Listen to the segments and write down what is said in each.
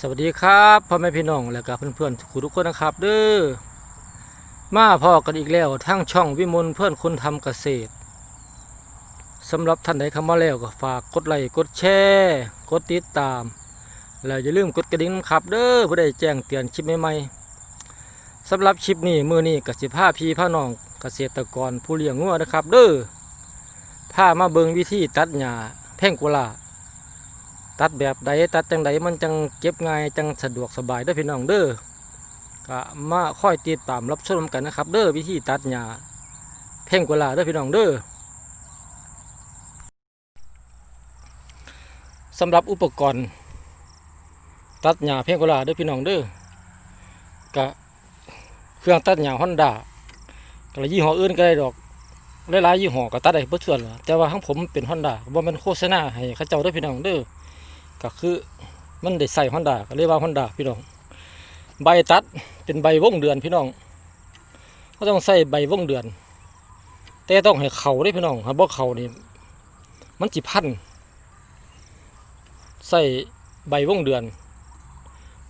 สวัสดีครับพ่อแม่พี่น้องและกับเพื่อนๆทุกทุกคนนะครับเด้อมาพอกันอีกแล้วทั้งช่องวิมลเพื่อนคนทำเกษตรสำหรับท่านใดเข้ามาแล้วก็ฝากกดไลค์กดแชร์กดติดตาม แล้วอย่าลืมกดกระดิ่งนะครับเด้อเพื่อได้แจ้งเตือนคลิปใหม่ๆสำหรับคลิปนี้มือนี้กับสิผ้าพี่ผ้าน้องเกษตรกรผู้เลี้ยงงัวนะครับ เด้อผ้ามาเบิงวิธีตัดหญ้าแพ่งกุลา ตัดแบบใดตัดจังใดมันจังเก็บง่ายจังสะดวกสบายเด้อพี่น้องเด้อก็มาค่อยติดตามรับชมกันนะครับ เด้อวิธีตัดหญ้าเพ่งกว่าลาเด้อพี่น้องเด้อสำหรับอุปกรณ์ ตัดหญ้าเพ่งกว่าลาเด้พี่น้องเด้อก็เครื่องตัดหญ้าฮอนด้าก็ยี่ห้ออื่นก็ได้ดอกหลายๆยี่ห้อก็ตัดได้เพื่อส่วนแต่ว่าของผมเป็นฮอนด้าว่ามันโฆษณาให้ข้าเจ้าเด้พี่น้องเด้อ ก็คือมันได้ใส่ฮอนดาก็เรียกว่าฮอนดาพี่น้อง ใบตัดเป็นใบวงเดือนพี่น้องก็ต้องใส่ใบวงเดือน แต่ต้องให้เขาได้พี่น้องถ้าบ่เขานี่มันจิพันใส่ใบวงเดือน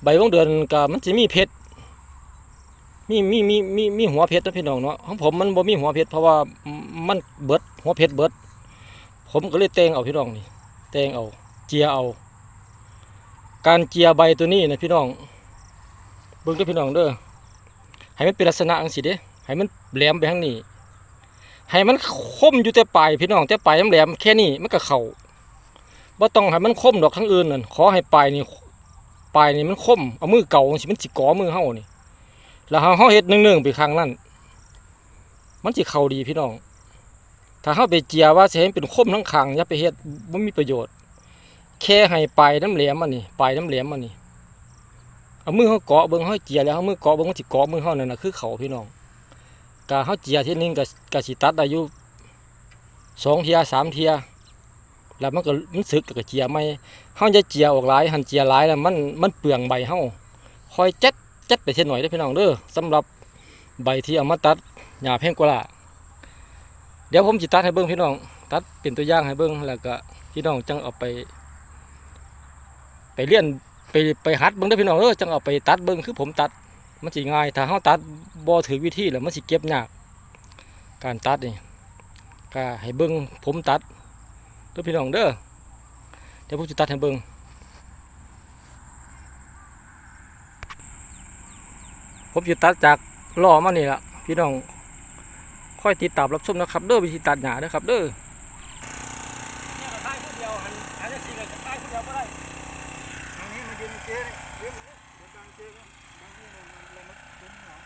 ใบวงเดือนก็มันจะมีเพชรมีมีมีมีมีหัวเพชรนะพี่น้องเนาะของผมมันบ่มีหัวเพชรเพราะว่ามันเบิดหัวเพชรเบิด ผมก็เลยเตงเอาพี่น้องนี่เตงเอา เจียเอา การเจียใบตัวนี้นะพี่น้องเบิ่งด้วยพี่น้องเด้อให้มันเป็นลักษณะอังสิเด้ให้มันแหลมไปทางนี้ให้มันคมอยู่แต่ปลายพี่น้องแต่ปลายมันแหลมแค่นี้มันก็เข่าบ่ต้องให้มันคมดอกทั้งอื่นนั่นขอให้ปลายนี่ปลายนี่มันคมเอามือเก่าสิมันสิก่อมือเฮานี่แล้วเฮาเฮาเฮ็ดเนื่งๆไปข้างนั้นมันสิเข้าดีพี่น้องถ้าเฮาไปเจียว่าสิให้มันเป็นคมทั้งข้างอย่าไปเฮ็ดบ่มีประโยชน์ แค่ให้ปลายน้ำเหลี่ยมมันนี่ปลายน้ำเหลี่ยมมันนี่เอามือเขาเกาะเบิ้งเขาเจียแล้วเอามือเกาะเบิ้งมันสิเกาะมือเขานั่นนะคือเขาพี่น้องกาเขาเจียที่นึงกับกสิตัดอายุสองเทียสามเทียแล้วมันก็มันสึกแล้วก็เจียไม่เขาจะเจียออกหลายหันเจียหลายแล้วมันมันเปลืองใบเขาคอยเจ็ดเจ็ดไปเท่าหน่อยเด้พี่น้องเด้อสำหรับใบที่เอามาตัดหญ้าแพงกว่าละเดี๋ยวผมจิตัดให้เบิ้งพี่น้อง ตัดเป็นตัวอย่างให้เบิ้งแล้วก็พี่น้องจังเอาไป ไปเลี้ยนไปไปหัดเบิ้งได้พี่น้องเออจังเอาไปตัดเบิ้งคือผมตัดมันสิง่าย ถ้าเฮาตัดบ่ถือวิธีแล้วมันสิเก็บยากการตัดนี่ก็ให้เบิ้งผมตัดเด้อพี่น้องเด้อเดี๋ยวผมจะตัดให้เบิ้งผมจะตัดจากล้อมานี่ละพี่น้องค่อยติดตามรับชมนะครับ เด้อวิธีตัดหญ้าเด้อครับเด้อเนี่ยก็ตายผู้เดียวหันหันจังซี่ก็ตายผู้เดียวบ่ได้ ทางนี้มันยืนเจ๊เนี่ยเดี๋ยวกลางเจ๊ก็บางทีมันเรามาคุ้มหรอ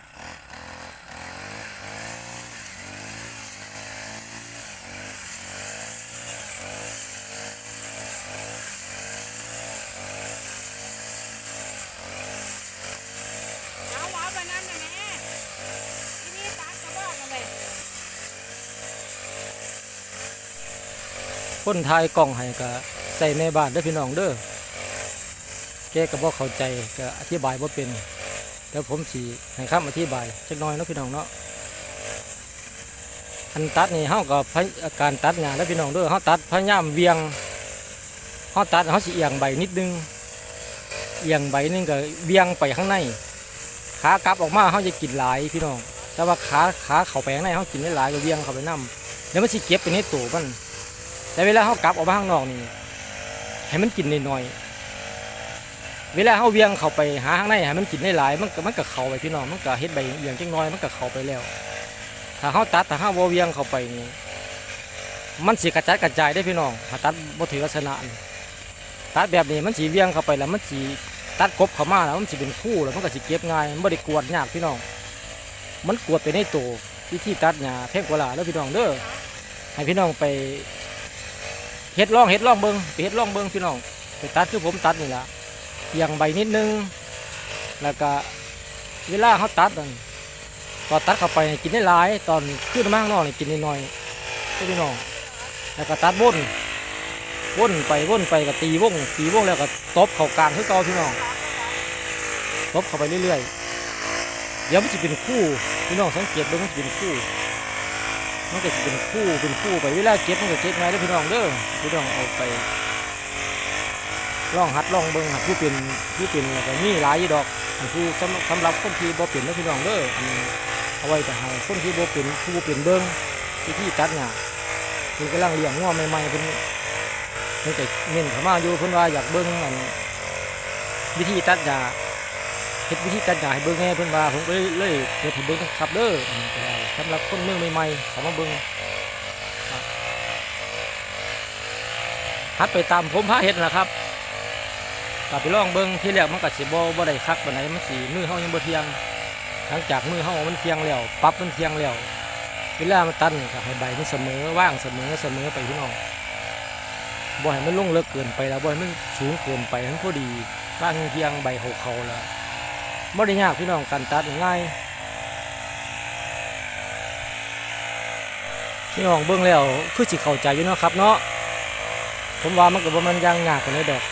เอาไปนั่นนะแม่ที่นี่ตัดกระบอกกันเลยคนไทยกล่องให้ก็ใส่ในบ้านเด้พี่น้องเด้อ แกก็บ่เข้าใจก็อธิบายบ่เป็นเดี๋ยวผมสิให้คำอธิบายจักน่อยเนาะพี่น้องเนาะอันตัดนี่เฮาก็พยการตัดหญ้าเด้อพี่น้องเด้อเฮาตัดพยายามเวียงเฮาตัดเฮาสิเอียงใบนิดนึงเอียงใบนึงก็เวียงไปข้างในขากลับออกมาเฮาจะกินหลายพี่น้องแต่ว่าขาขาเข้าไปข้างในเฮากินได้หลายก็เวียงเข้าไปนํเดี๋ยวมันสิเก็บไปในตัวมันแต่เวลาเขากลับออกมาข้างนอกนี่ให้มันกินน้อยๆ เวลาเขาเวียงเข้าไปหาข้างในให้มันกินได้หลายมันก็มันก็เข้าไปพี่น้องมันก็เฮ็ดใบเอียงจังน้อยมันก็เข้าไปแล้ว ถ้าเขาตัดถ้าเขาบ่เวียงเข้าไปนี่มันสิกระจัดกระจายได้พี่น้องถ้าตัดบ่ถือลักษณะนี่ตัดแบบนี้มันสิเวียงเข้าไปแล้วมันสิตัดกบเข้ามาแล้วมันสิเป็นคู่แล้วมันก็สิเก็บง่ายมันบ่ได้กวดยากพี่น้อง มันกวดไปในตัววิธีตัดหญ้าแพงกว่าลาแล้วพี่น้องเด้อให้พี่น้องไปเฮ็ดล่องเฮ็ดล่องเบิงไปเฮ็ดล่องเบิงพี่น้องไปตัดคือผมตัดนี่ละ เอียงใบนิดนึง แล้วก็เวลาเขาตัดนั่นตอนตัดเข้าไปกินได้หลาย ตอนขึ้นมาข้างนอกนี่กินนิดหน่อยๆให้พี่น้องแล้วก็ตัดวนวนไปวนไปก็ตีวงตีวงแล้วก็ตบเข้ากลางคือเก่าพี่น้องตบเข้าไปเรื่อยๆเดี๋ยวมันจะเป็นคู่พี่น้องสังเกตดูมันจะเป็นคู่มันก็จะเป็นคู่เป็นคู่ไปเวลาเก็บมันก็เก็บง่ายเด้อพี่น้องเด้อพี่น้องเอาไป ลองหัดลองเบิ่งหัดผู้เป็นผู้เป็นแล้วก็มีหลายยีดอกอันคือสำสำหรับคนที่บ่เป็นนะพี่น้องเด้ออันเอาไว้แต่ให้คนที่บ่เป็นผู้บ่เป็นเบิ่งวิธีตัดหญ้าเพิ่นกำลังเลี้ยงงัวใหม่ๆเพิ่นเพิ่นก็เน้นเข้ามาอยู่เพิ่นว่าอยากเบิ่งอันวิธีตัดหญ้าเฮ็ดวิธีตัดหญ้าให้เบิ่งแหน่เพิ่นว่าผมก็เลยเลยเฮ็ดให้เบิ่งครับเด้อสำหรับคนเมืองใหม่ๆเขามาเบิ่งฮัดไปตามผมพาเห็ดนะครับ กลับไปลองเบิ้งที่แรกมันก็สิบ่บ่ได้คักปานไหนมันสิมือเฮายังบ่เทียง หลังจากมือเฮามันเทียงแล้วปรับมันเทียงแล้วเวลามันตันก็ให้ใบมันเสมอว่างเสมอเสมอไปพี่น้องบ่ให้มันลงเลิกเกินไปแล้วบ่ให้มันสูงเกินไปทั้งพอดีว่างเทียงใบหกเขาแล้วบ่ได้ยากพี่น้องการตัดง่ายพี่น้องเบิ่งแล้วคือสิเข้าใจอยู่เนาะครับเนาะผมว่ามันก็บ่แมันยางยากกว่านี้ดอก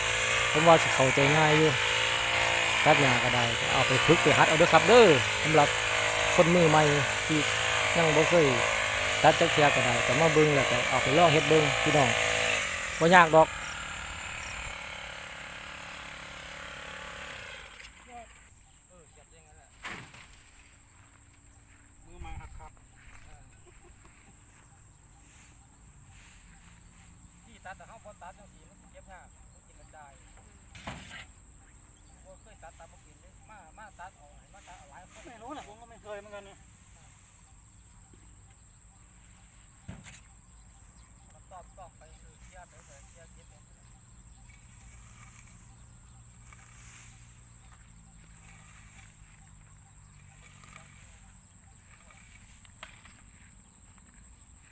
ผมว่าสิเข้าใจง่ายอยู่ตัดหญ้าก็ได้เอาไปฝึกไปหัดเอาเด้อครับเด้อสำหรับคนมือใหม่ที่ยังบ่เคยตัดจักเทียก็ได้แต่มาเบิ่งแล้วก็เอาไปลองเฮ็ดเบิ่งพี่น้องบ่ยากดอกมือไม้หักครับที่ตัดแต่เฮาบ่ตัดจังซี่มันเก็บยาก กินมันได้บ่เคยตัดตามมากินเลยมา มาตัดเอาให้มาตัดเอาหลายคนไม่รู้นะผมก็ไม่เคยเหมือนกันเนี่ย ตอบตอบไปคือเคลียร์ไปเถอะเคลียร์เก็บเนี่ย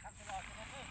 ครับตลอดใช่ไหมพี่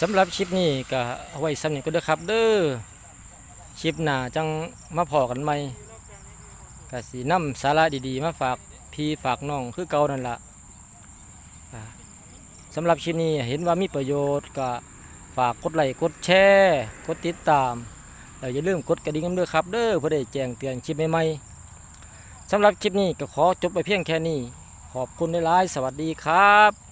สำหรับคลิปนี้ก็เอาไว้สำนึกก็เด้อครับ เด้อคลิปหน้าจังมาพอกันใหม่ก็สีน้ำสาระดีๆ มาฝากพี่ฝากน้องคือเก่านั่นละอ่าสำหรับคลิปนี้เห็นว่ามีประโยชน์ก็ฝากกดไลค์กดแชร์กดติดตามแล้วอย่าลืมกดกระดิ่งกันด้วยครับ เด้อเพื่อได้แจ้งเตือนคลิปใหม่ๆสำหรับคลิปนี้ก็ขอจบไปเพียงแค่นี้ ขอบคุณหลายๆสวัสดีครับ